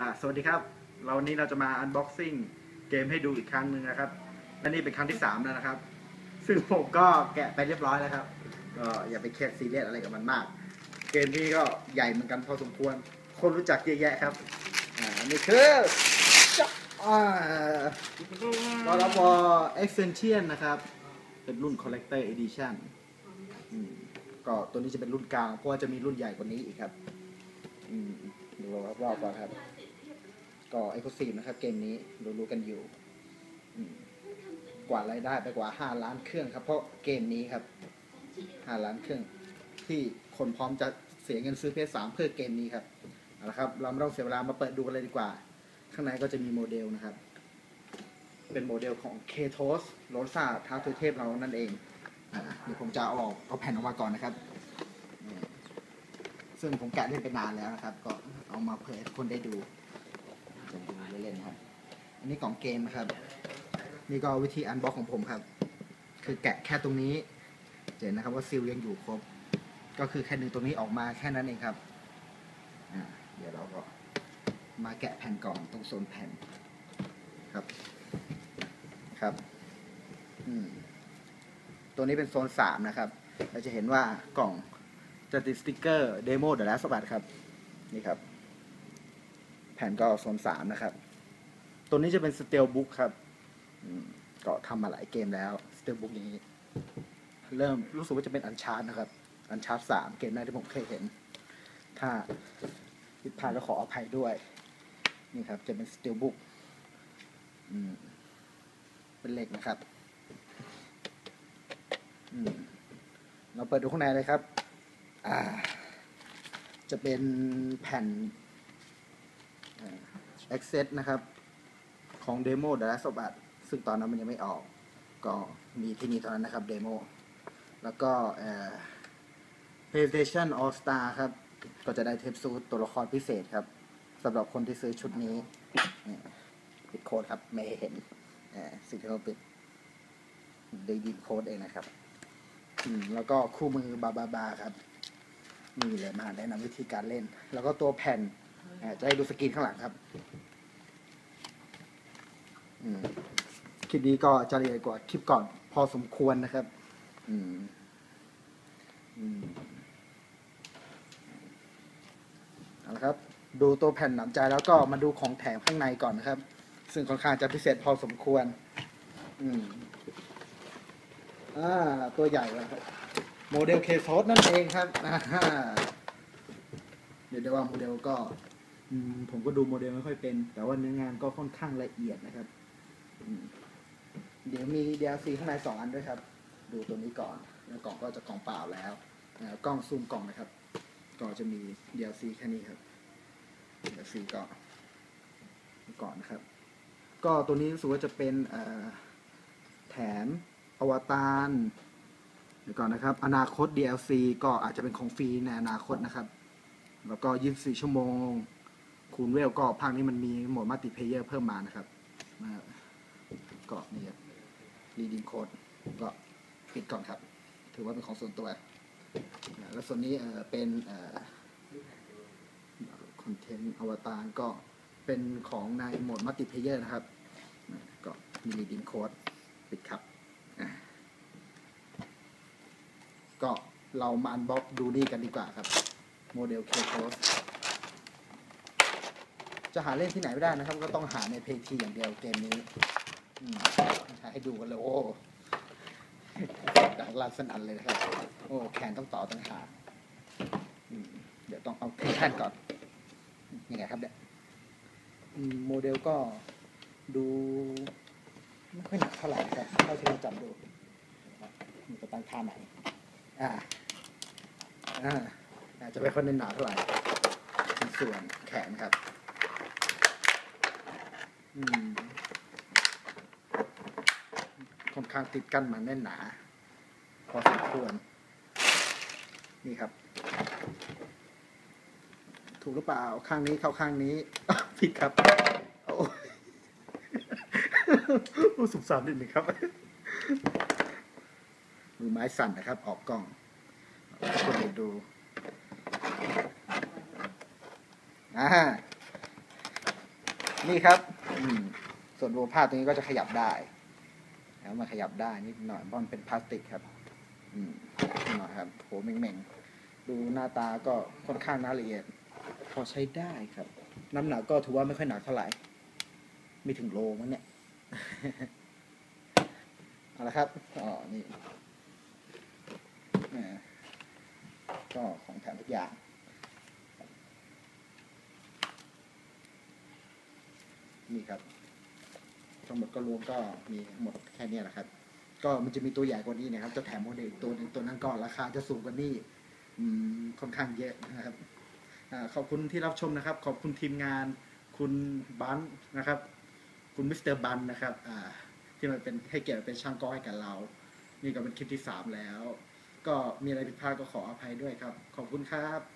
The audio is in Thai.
อ่าสวัสดีครับ เราวันนี้เราจะมาอันบ็อกซิ่งเกมให้ดูอีกครั้งหนึ่งนะครับ และนี่เป็นครั้งที่ 3 แล้วนะครับ ซึ่งผมก็แกะไปเรียบร้อยแล้วครับก็อย่าไปเครียดซีเรียสอะไรกับมันมาก เกมนี้ก็ใหญ่เหมือนกันพอสมควร คนรู้จักเยอะแยะครับอ่านี่คือจ๊ะอ่ากรบ Extension นะครับ เป็นรุ่น Collector Edition อืมก็ตัวนี้จะเป็นรุ่นกลางเพราะว่าจะมีรุ่นใหญ่กว่านี้อีกครับ อืมดูรอบๆก่อนครับ ก็เอ็กซ์คลูซีฟนะครับ เกมนี้รู้ๆกันอยู่กว่ารายได้ไปกว่า 5 ล้านเครื่องครับ เพราะเกมนี้ครับ 5 ล้านเครื่อง ที่คนพร้อมจะเสียเงินซื้อ PS3 เพื่อเกมนี้ครับเอาละครับ เราไม่ต้องเสียเวลามาเปิดดูกันเลยดีกว่า ข้างในก็จะมีโมเดลนะครับ เป็นโมเดลของ k t o s โรซ่าท้าทวยเทพเรานั่นเองเดี๋ยวผมจะเอาออกเอาแผ่นออกมาก่อนนะครับ ซึ่งผมแกะเล่นไปนานแล้วนะครับ ก็เอามาเผยให้คนได้ดู จะดูเล่นๆนะครับ อันนี้กล่องเกมครับ นี่ก็วิธีอันบ็อกของผมครับ คือแกะแค่ตรงนี้เห็นนะครับว่าซีลยังอยู่ครบ ก็คือแค่ดึงตรงนี้ออกมาแค่นั้นเองครับอ่าเดี๋ยวเราก็มาแกะแผ่นกล่องตรงโซนแผ่นครับครับอืมตัวนี้เป็นโซนสามนะครับ เราจะเห็นว่ากล่องจะติดสติกเกอร์เดโมเดอะแลสบัตครับ นี่ครับ แผ่นก็โซนสามนะครับ ตัวนี้จะเป็นสเตลบุ๊กครับอืมก็ทำมาหลายเกมแล้วสเตลบุ๊กนี้ เริ่มรู้สึกว่าจะเป็นอันชาร์นะครับ อันชาร์ตสามเกมแรกที่ผมเคยเห็น ถ้าผิดพลาดแล้วขออภัยด้วย นี่ครับ จะเป็นสเตลบุ๊กเป็นเหล็กนะครับอืมเราเปิดดูข้างในเลยครับ อ่า จะเป็นแผ่นอ่า access นะครับ ของเดโม The Last of Us ซึ่งตอนนั้นมันยังไม่ออก ก็มีที่นี่ตอนนั้นนะครับเดโมแล้วก็ PlayStation All Star ครับ ก็จะได้เทปซูตตัวละครพิเศษครับสำหรับคนที่ซื้อชุดนี้ปิดโค้ดครับ ไม่เห็นเอ่อสิ่งที่เขาปิดได้ยินโค้ดเองนะครับแล้วก็คู่มือบาบาบาครับ มีเลยมาแนะนำวิธีการเล่น แล้วก็ตัวแผ่น อ่าจะให้ดูสกรีนข้างหลังครับอืมคลิปนี้ก็จะละเอียดกว่าคลิปก่อนพอสมควรนะครับ อืมอืมเอาละครับ ดูตัวแผ่นหนำใจแล้วก็มาดูของแถมข้างในก่อนนะครับ ซึ่งค่อนข้างจะพิเศษพอสมควร อืมอ่าตัวใหญ่แล้วครับโมเดลเคโซนั่นเองครับอ่าฮะเดี๋ยวเดี๋ยวว่าโมเดลก็อืม ผมก็ดูโมเดลไม่ค่อยเป็น แต่ว่าเนื้องานก็ค่อนข้างละเอียดนะครับ เดี๋ยวมี DLC ข้างในสองอันด้วยครับ ดูตัวนี้ก่อนแล้วกล่องก็จะกล่องเปล่าแล้วกล้องซูมกล่องนะครับก็จะมี DLC แค่นี้ครับ DLC ก็ก่อนนะครับ ก็ตัวนี้รู้สึกว่าจะเป็นแถมอวตารเดี๋ยวก่อนนะครับ อนาคต DLC ก็อาจจะเป็นของฟรีในอนาคตนะครับ แล้วก็ 24 ชั่วโมง คูณเวลก็ภาคนี้มันมีโหมดมัลติเพเยอร์เพิ่มมานะครับนะฮะก็นี่ครับรีดิงโค้ดก็ปิดก่อนครับ ถือว่าเป็นของส่วนตัวนะแล้วส่วนนี้เอ่อเป็นคอนเทนต์อวตารก็เป็นของในโหมดมัลติเพเยอร์นะครับ ก็มีรีดิงโค้ดปิดครับ ก็เรามาอันบ็อกดูนี่กันดีกว่าครับ โมเดลเคโ s จะหาเล่นที่ไหนไม่ได้นะครับ ก็ต้องหาในเพจทีอย่างเดียวเกมนี้ให้ดูกันเลยโอ้ดังลั่นสนั่นเลยนะครับ โอ้แขนต้องต่อต่างหากเดี๋ยวต้องเอาขึ้นแท่นก่อนยังไงครับเนี่ยโมเดลก็ดูไม่ค่อยหนักเท่าไหร่ครับเท่าที่เราจับดูมันจะตั้งท่าไหนอ่าอ่าอาจจะไม่ค่อยเน้นหนาเท่าไหร่ส่วนแขนครับ ค่อนข้างติดกันมาแน่นหนา พอสมควร นี่ครับ ถูกหรือเปล่า ข้างนี้เข้าข้างนี้ ผิดครับ โอ้สุขสันนิดหนึ่งครับ มือไม้สั่นนะครับ ออกกล้องคนอื่นดูอ่านี่ครับ ส่วนรูปภาพตรงนี้ก็จะขยับได้แล้วมาขยับได้นิดหน่อยเพราะมันเป็นพลาสติกครับนิดหน่อยครับโหเม่งๆ ดูหน้าตาก็ค่อนข้างน่าละเอียด พอใช้ได้ครับ น้ำหนักก็ถือว่าไม่ค่อยหนักเท่าไหร่ ไม่ถึงโลมั้งเนี่ยเอาละครับอ๋อนี่อ่ก็ของแถมทุกอย่าง นี่ครับ ทั้งหมดก็รวมก็มีหมดแค่นี้แหละครับ ก็มันจะมีตัวใหญ่กว่านี้นะครับ จะแถมโมเดลตัวหนึงตัวนั้นก็ราคาจะสูงกว่านี้ค่อนข้างเยอะนะครับอขอบคุณที่รับชมนะครับ ขอบคุณทีมงานคุณบันนะครับ คุณมิสเตอร์บันนะครับอ่าที่มันเป็นให้เกียรติเป็นช่างก้อให้กับเรา นี่ก็เป็นคลิปที่สามแล้ว ก็มีอะไรผิดพลาดก็ขออภัยด้วยครับ ขอบคุณครับ